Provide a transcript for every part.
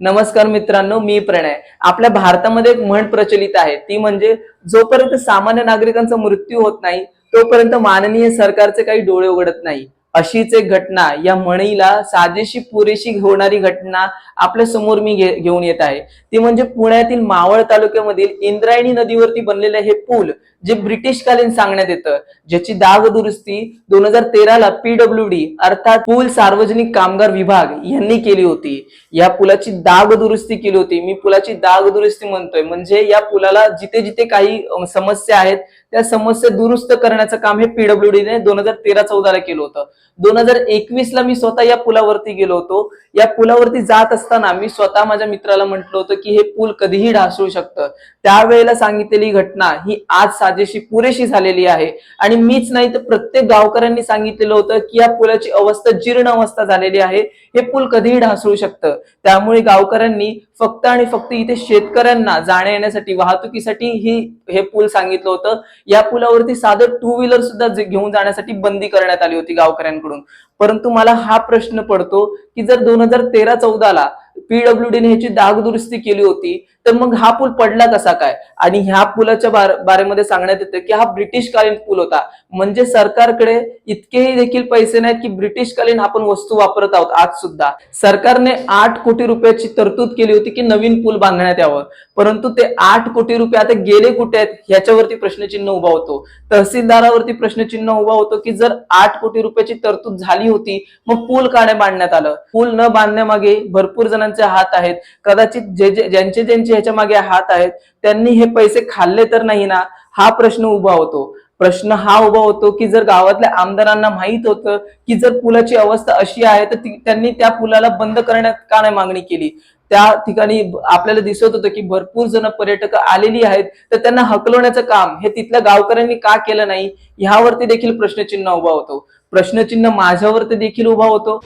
नमस्कार मित्रांनो मी प्रणय. आपल्या भारतामध्ये एक म्हण प्रचलित आहे. ती म्हणजे जोपर्यंत सामान्य नागरिकांचा मृत्यू होत नाही तोपर्यंत माननीय सरकारचे काही डोळे उघडत नाही. अशीच एक घटना या म्हणीला साजेशी पुरेशी होणारी घटना आपल्यासमोर मी घेऊन येत आहे. ती म्हणजे पुण्यातील मावळ तालुक्यामधील इंद्रायणी नदीवरती बनलेले हे पूल जे ब्रिटिशकालीन सांगण्यात येतं ज्याची दाग दुरुस्ती दोन हजार तेराला पीडब्ल्यू डी अर्थात पूल सार्वजनिक कामगार विभाग यांनी केली होती. या पुलाची दाग दुरुस्ती केली होती. मी पुलाची दाग दुरुस्ती म्हणतोय. म्हणजे या पुलाला जिथे जिथे काही समस्या आहेत त्या समस्या दुरुस्त करण्याचं काम हे पीडब्ल्यूडीने ने दोन हजार तेरा चौदाला केलं होतं. दोन हजार एकवीस ला मी स्वतः या पुलावरती गेलो होतो. या पुलावरती जात असताना मी स्वतः माझ्या मित्राला म्हटलं होतं की हे पूल कधीही ढासळू शकतं. त्यावेळेला सांगितलेली घटना ही आज साजेशी पुरेशी झालेली आहे. आणि मीच नाही तर प्रत्येक गावकऱ्यांनी सांगितलेलं होतं की या पुलाची अवस्था जीर्ण अवस्था झालेली आहे. हे पूल कधीही ढासळू शकतं. त्यामुळे गावकऱ्यांनी फक्त आणि फक्त इथे शेतकऱ्यांना जाण्या येण्यासाठी वाहतुकीसाठी ही हे पूल सांगितलं होतं. या पुलावरती साधं टू व्हीलर सुद्धा घेऊन जाण्यासाठी बंदी करण्यात आली होती गावकऱ्यांकडून. परंतु मला हा प्रश्न पडतो की जर दोन हजार तेरा चौदाला पीडब्ल्यू ने ह्याची दाग दुरुस्ती केली होती तर मग हा पूल पडला कसा काय? आणि ह्या पुलाच्या बार- बारेमध्ये सांगण्यात येतं की हा ब्रिटिशकालीन पूल होता. म्हणजे सरकारकडे इतकेही देखील पैसे नाहीत की ब्रिटिशकालीन आपण वस्तू वापरत आहोत आज सुद्धा. सरकारने आठ कोटी रुपयाची तरतूद केली होती की नवीन पूल बांधण्यात यावं. परंतु ते आठ कोटी रुपये आता गेले कुठे आहेत ह्याच्यावरती प्रश्नचिन्ह उभा होतो. तहसीलदारावरती प्रश्नचिन्ह उभा होतो की जर आठ कोटी रुपयाची तरतूद झाली होती मग पूल का नाही बांधण्यात आलं. पूल न बांधण्यामागे भरपूर जणांचे हात आहेत. कदाचित जे जे- ज्यांचे ज्यांचे ह्याच्या मागे हात आहेत त्यांनी हे पैसे खाल्ले तर नाही ना? हा प्रश्न उभा होतो. प्रश्न हा उभा होतो की जर गावातल्या आमदारांना माहीत होतं की जर पुलाची अवस्था अशी आहे तर त्यांनी त्या पुलाला बंद करण्यात का नाही मागणी केली? त्या ठिकाणी आपल्याला दिसत होतं की भरपूर जण पर्यटक आलेली आहेत तर त्यांना हकलवण्याचं काम हे तिथल्या गावकऱ्यांनी का केलं नाही? ह्यावरती देखील प्रश्नचिन्ह उभा होतो. प्रश्नचिन्ह माझ्यावरती देखील उभा होतो.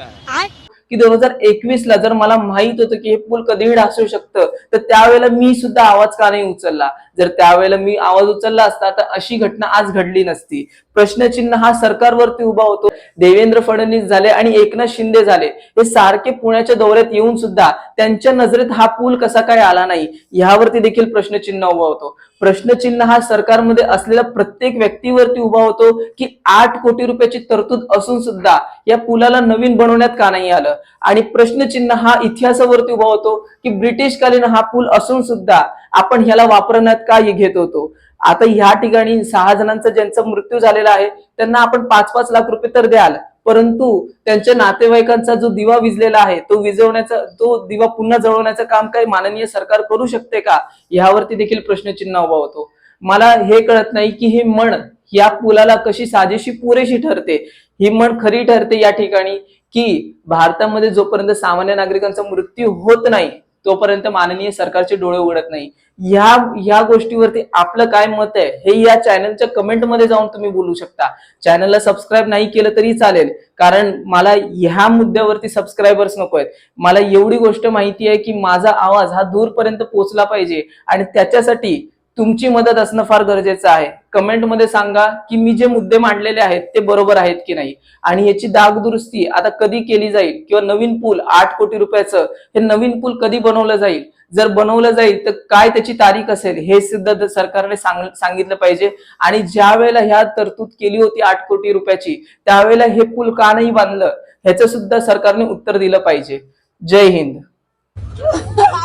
की दोन हजार एकवीस ला जर मला माहीत होतं की हे पूल कधीही ढासू शकतं तर त्यावेळेला मी सुद्धा आवाज का नाही उचलला? जर त्यावेळेला मी आवाज उचलला असता तर अशी घटना आज घडली नसती. प्रश्नचिन्ह हा सरकारवरती उभा होतो. देवेंद्र फडणवीस झाले आणि एकनाथ शिंदे झाले. हे सारखे पुण्याच्या दौऱ्यात येऊन सुद्धा त्यांच्या नजरेत हा पूल कसा काय आला नाही यावरती देखील प्रश्नचिन्ह उभा होतो. प्रश्नचिन्ह हा सरकारमध्ये असलेल्या प्रत्येक व्यक्तीवरती उभा होतो की आठ कोटी रुपयाची तरतूद असून सुद्धा या पुलाला नवीन बनवण्यात का नाही आलं? आणि प्रश्नचिन्ह हा इतिहासावरती उभा होतो की ब्रिटिशकालीन हा पूल असून सुद्धा आपण ह्याला वापरण्यात का घेत होतो? आता ह्या ठिकाणी सहा जणांचा ज्यांचा मृत्यू झालेला आहे त्यांना आपण पाच पाच लाख रुपये तर द्याल. परंतु त्यांच्या नातेवाईकांचा जो दिवा विजलेला आहे तो विजवण्याचा तो दिवा पुन्हा जळवण्याचं काम काही माननीय सरकार करू शकते का? यावरती देखील प्रश्नचिन्ह उभा होतो. मला हे कळत नाही की हे म्हण या पुलाला कशी साजेशी पुरेशी ठरते. ही म्हण खरी ठरते या ठिकाणी की भारतामध्ये जोपर्यंत सामान्य नागरिकांचा मृत्यू होत नाही तोपर्यंत माननीय सरकारचे डोळे उघडत नाही. ह्या ह्या गोष्टीवरती आपलं काय मत आहे हे या चॅनलच्या कमेंटमध्ये जाऊन तुम्ही बोलू शकता. चॅनलला सबस्क्राईब नाही केलं तरी चालेल कारण मला ह्या मुद्द्यावरती सबस्क्रायबर्स नको आहेत. मला एवढी गोष्ट माहिती आहे की माझा आवाज हा दूरपर्यंत पोहोचला पाहिजे आणि त्याच्यासाठी तुमची मदत असणं फार गरजेचं आहे. कमेंटमध्ये सांगा की मी जे मुद्दे मांडलेले आहेत ते बरोबर आहेत की नाही. आणि याची दाग दुरुस्ती आता कधी केली जाईल? किंवा नवीन पूल आठ कोटी रुपयाचं हे नवीन पूल कधी बनवलं जाईल? जर बनवलं जाईल तर काय त्याची तारीख असेल? हे सुद्धा सरकारने सांग सांगितलं पाहिजे. आणि ज्या वेळेला ह्या तरतूद केली होती आठ कोटी रुपयाची त्यावेळेला हे पूल का नाही बांधलं? ह्याचं सुद्धा सरकारने उत्तर दिलं पाहिजे. जय हिंद.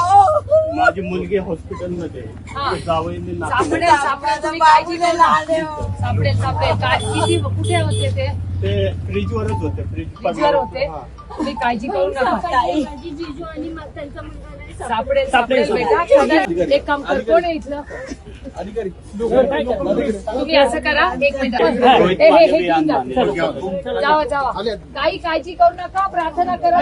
माझी मुलगी हॉस्पिटलमध्ये हा. जावईने नाक- सापडेल सापडेल. तुम्ही काळजी करू. नका सापडेल. सापडेल काय किती कुठे होते ते? ते फ्रीजवरच होते फ्रीज फ्रीजवर होते? हा. तुम्ही काळजी करू नका. माझी जिजू आणि मग त्यांचा मुलगा नाही सापडेल सापडेल. बेटा. साधा- एक काम कर. कोण आहे इथलं? तुम्ही असं करा. एक मिनिट. रोहित हे- हे- हे घेऊन जा. यांना- जावा जावा. काही काळजी करू नका. प्रार्थना करा.